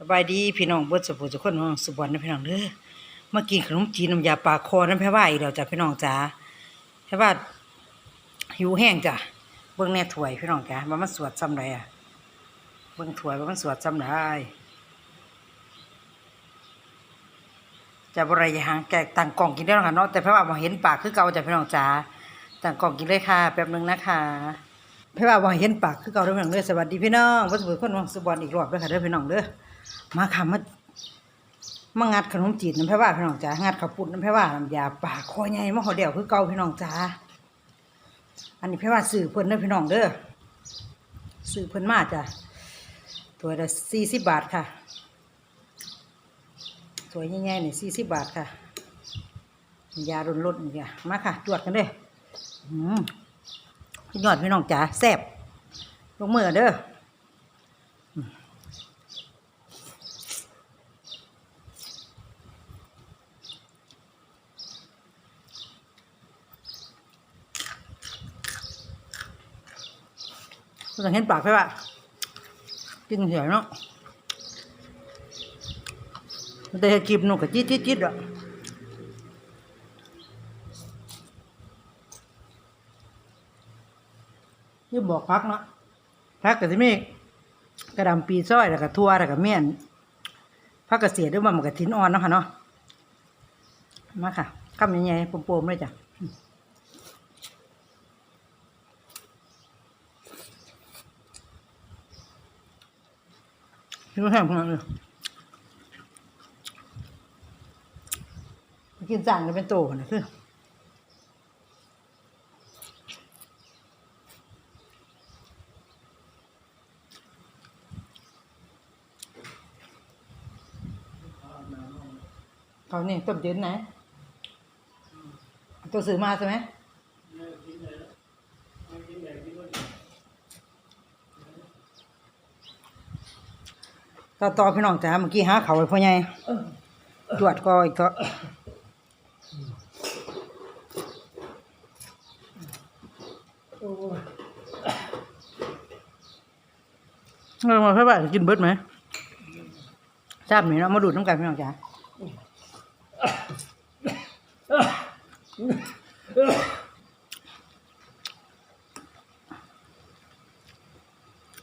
สบายดีพี่น้องเบิดสุขทุกคนน้องสุบวันนะพี่น้องเด้อมากินขนมจีนน้ำยาปลาคอน้ำแพ้ว่าอีกแล้วจ้ะพี่น้องจ๋าแพ้ว่าหิวแห้งจ้ะเบิ่งแน่ถวยพี่น้องจ๋าว่ามันสวดซ้ำไรอะเบิ่งถวยว่ามันสวดซ้ำไรจะบริยหางแกกต่างกล่องกินได้หรอกค่ะเนาะแต่แพ้ว่าบ่เห็นปากคือเก่าจ้ะพี่น้องจ๋าต่างกล่องกินเลยค่ะแป๊บหนึงนะคะแพ้ว่าบ่เห็นปากคือเก่าเด้อพี่น้องเด้อสวัสดีพี่น้องเบิดสุขทุกคนน้องสุบวันอีกรอบเด้อค่ะเด้อพี่น้องเด้อ มาค่ะมามางัดขนมจีนน้ำแพร่ว่าพี่น้องจ๋างัดข้าวปุ้นน้ำแพร่ว่าน้ำยาป่าคอใหญ่มาหอเดียวคือเก่าพี่น้องจ๋าอันนี้แพร่ว่าซื้อเพิ่นเด้อพี่น้องเด้อซื้อเพิ่นมาจ้ะตัวละสี่สิบบาทค่ะตัวใหญ่ๆนี่สี่สิบบาทค่ะยาลดลดนี่ค่ะมาค่ะตรวจกันเด้ออืมพี่ยอดพี่น้องจ๋าแซ่บลงมือเด้อ ต้องเห็นปากใช่ปะกินเสียเนาะแต่กิบหนูกับจิ๊ดจิ๊ดจิ๊ดอะนี่บอกพักเนาะพักกับที่มีกระดำปีซ้อยแล้วก็ทั่วแล้วก็เมี่ยนพักกระเสียด้วยมันกระถินอ่อนเนาะค่ะเนาะมาค่ะคำใหญ่ๆปมๆเลยจ้ะ รู้แห้งขนาดนี้กินจานก็เป็นโตขนาดคือเขาเนี่ยต้มจืดไหนตัวซื้อมาใช่ไหม ต่อต่อพี่น้องจ๋าเมื่อกี้หาเขาวไว้พ่อใหญ่ตรวจก็อีกก็เรามาเพื่อว่าจะกินเบิดไหมทราบไหมเนาะมาดูดน้ำกันพี่น้องจ๋า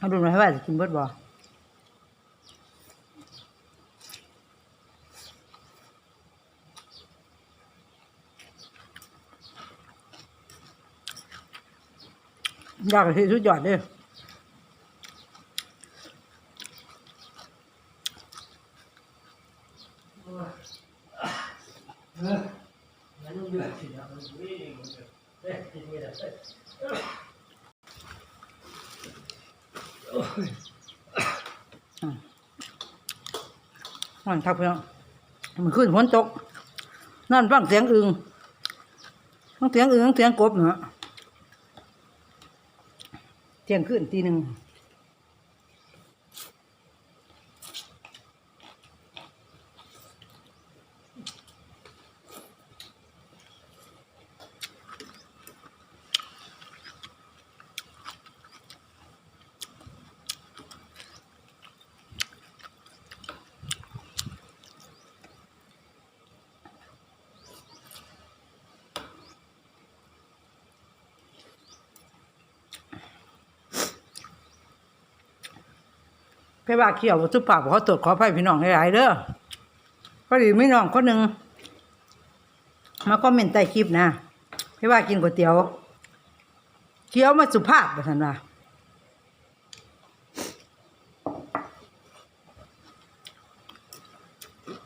มาดูดมาเพื่อว่าจะกินเบิดบ่ ยากที่สุดยอดเลยมันทับเพื่อนมันขึ้นฝนตก นั่นฟังเสียงอึงฟังเสียงอึงฟังเสียงกบเนาะ เที่ยงคืนตีหนึ่ง ไปว่าเขียวสุภาพขอตรวจขอไฟพี่น้องหลายๆเด้อพอดีไมีน้องคนหนึ่งมาคอมเมนต์ใต้คลิปนะไปว่ากินก๋วยเตี๋ยวเขียวมาสุภาพแบบนั้นว่า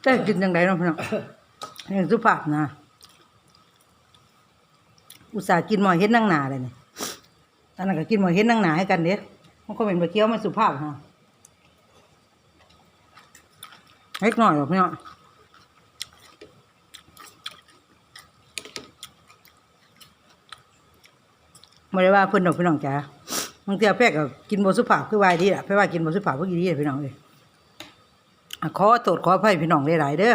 แต่กินยังไงเนาะพี่น้องยังสุภาพนะ อุตส่าห์กินหมอเฮ็ดนั่งหนาเลยนี่ตอนนั้นก็กินหมอเฮ็ดนั่งหนาให้กันเด้มันก็เป็นบะเคี้ยวมาสุภาพฮะ เล็กหน่อยหรอกพี่น้องไม่ได้ว่าเพิ่อนดอกพี่น้องจ๋าบางเทีแพ้ก็กินบสุภาพคือวายดีแหละแพ้ว่ากินบสุภาพเพื่อดีแหละพี่น้องเลยขอโทษขออภัยพี่น้องหลายๆเด้อ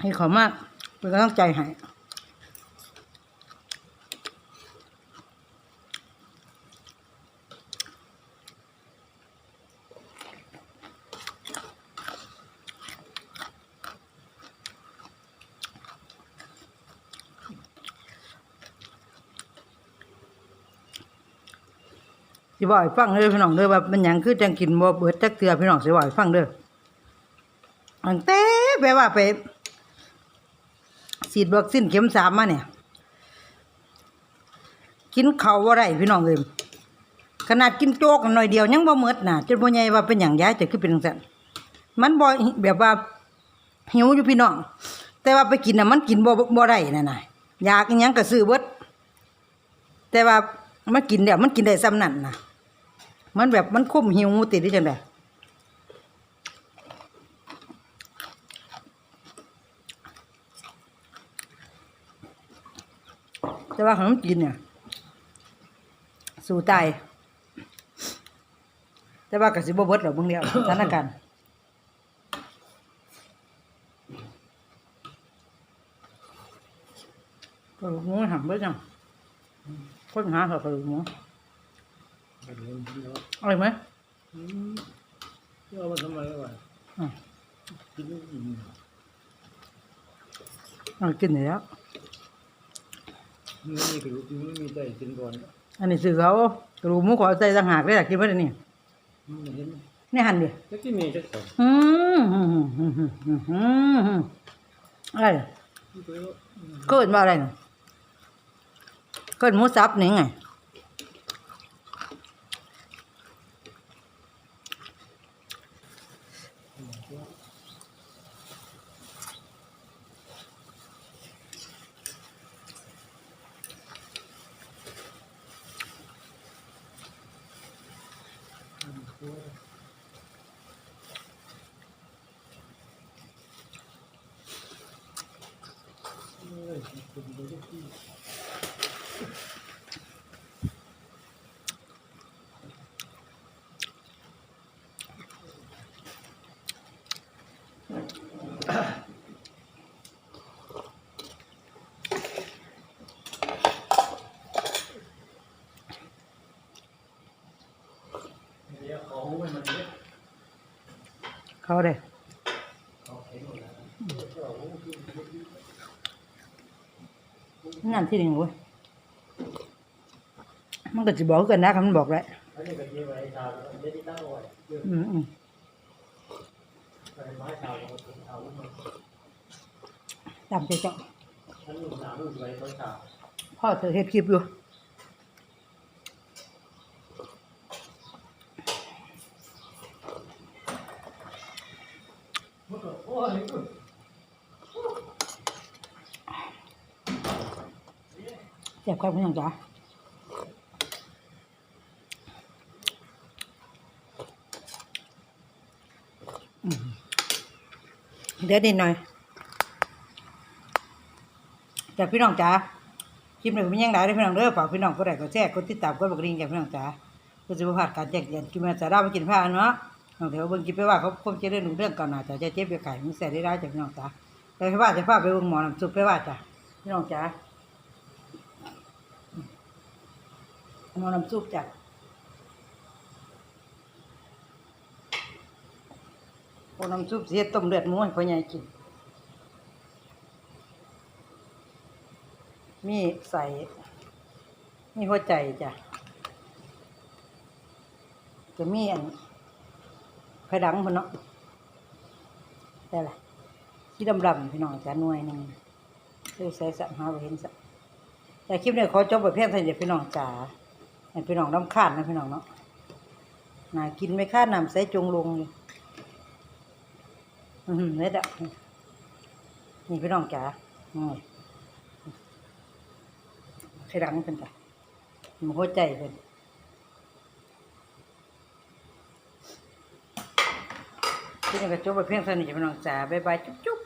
ให้ขอมากเป็นกำลังใจให้ สิบ่ให้ฟังเด้อพี่น้องเด้อว่ามันหยังคือจังกินบ่เบิดจักเทื่อพี่น้องสิบ่ให้ฟังเด้อตั้งแต่แปลว่าไปฉีดวัคซีนเข็มสามมาเนี่ย กินเขาวบ่ได้พี่น้องเอ้ยขนาดกินโจ๊กหน่อยเดียวยังบ่หมดน่ะจนบ่ใหญ่ว่าเป็นหยังย้ายจะคือเป็นจังซั่นมันบ่แบบว่าหิวอยู่พี่น้อง แต่ว่าไปกินน่ะมันกินบ่บ่ได้นั่นน่ะอยากอิหยังก็ซื้อเบิดแต่ว่ามันกินแล้วมันกินได้ซ้ำนั่นน่ะ มันแบบมันคุ้มหิวติดได้จังไดแต่ว่าขนมกินเนี่ย สู่ตายแต่ว่ากสิบเบิดหรอกเบิ่งเดียวสถานการณ์กระดูกหมูหันเบิดจังคนหาเขากระดูกหมู แบบนี้เนาะอร่อยไหมอืมเอามาทำไมวะอะกินไม่อิ่มอร่อยกินอยู่แล้วไม่มีกระดูกไม่มีใจกินก่อนอันนี้ซื้อเขากระดูกหมูขอใส่ต่างหากเลยอยากกินไว้เดี๋ยวนี้ไม่เห็นนี่หั่นดิแล้วที่มีจักสองอืมอืมอืมอืมอืมอืมอืมอะไรเกิดมาอะไรน่ะเกิดหมูสับนี่ไง เดี๋ยวเขาไม่มันเนี่ย เขาเลย เขาเห็นหมดแล้ว นั่นที่หนึ่งเว้ยมันก็จะบอกกันนะคำมันบอกแหละอันนี้ก็เยี่ยมไอ้ชาวไม่ได้ตั้งไว้เยอะอืมอืมไปไม้ชาวเราถึงเอามันตามใจเจ้าท่านหนุ่มสาวหนุ่มไว้ต้นชาวพ่อเธอเฮ็ดคลิปอยู่โอ้ย เจ็บครับคุณยังจ๋าอืมเดี๋ยวนิดหน่อยจากพี่น้องจ๋าคลิปนี้มียังไงได้อพี่น้องเด้อฝากพี่น้องก็ได้ก็แชร์กดติดตามกดบักริงจากพี่น้องจ๋าเพื่อสุขภาพการแจ้งเตือนกินมาสาระไปกินผ้าเนาะน้องเดียวเบิ่งกินไปว่าเขาคงจะเรื่องหนึ่งเรื่องก่อนหน้าจะจะเจ็บไปไก่มึงแส่ได้ได้จากพี่น้องจ๋าไปไปว่าจะพาไปเบิ่งหมอน้ำซุปไปว่าจ้ะพี่น้องจ๋า ห มอน้ำซุปจ้ะพอน้ำซุปเสียต้มเลือดหมูให้พ่อใหญ่กิน มีใส่ มีหัวใจจ้ะจะมีอันไข่ดังพนเนาะได้ละที่ดำๆพี่น้องจ้ะหน่วยหนึ่งคือใส่สัมหาไว้เห็นสัแต่คลิปนี้ขอจบไปเพียงเท่านี้พี่น้องจ๋า ให้พี่น้องน้ำคาดนะพี่น้องเนาะน่ากินไม่คาดน้ำใส่จงลงอยู่อืมเน็ดอะนี่พี่น้องจ๋าอืมใครดังเป็นจ้ะมันหัวใจเป็นพี่น้องก็จบไปเพียงเท่านี้จ้ะพี่น้องจ๋าบ๊ายบายจุ๊บจุ๊บ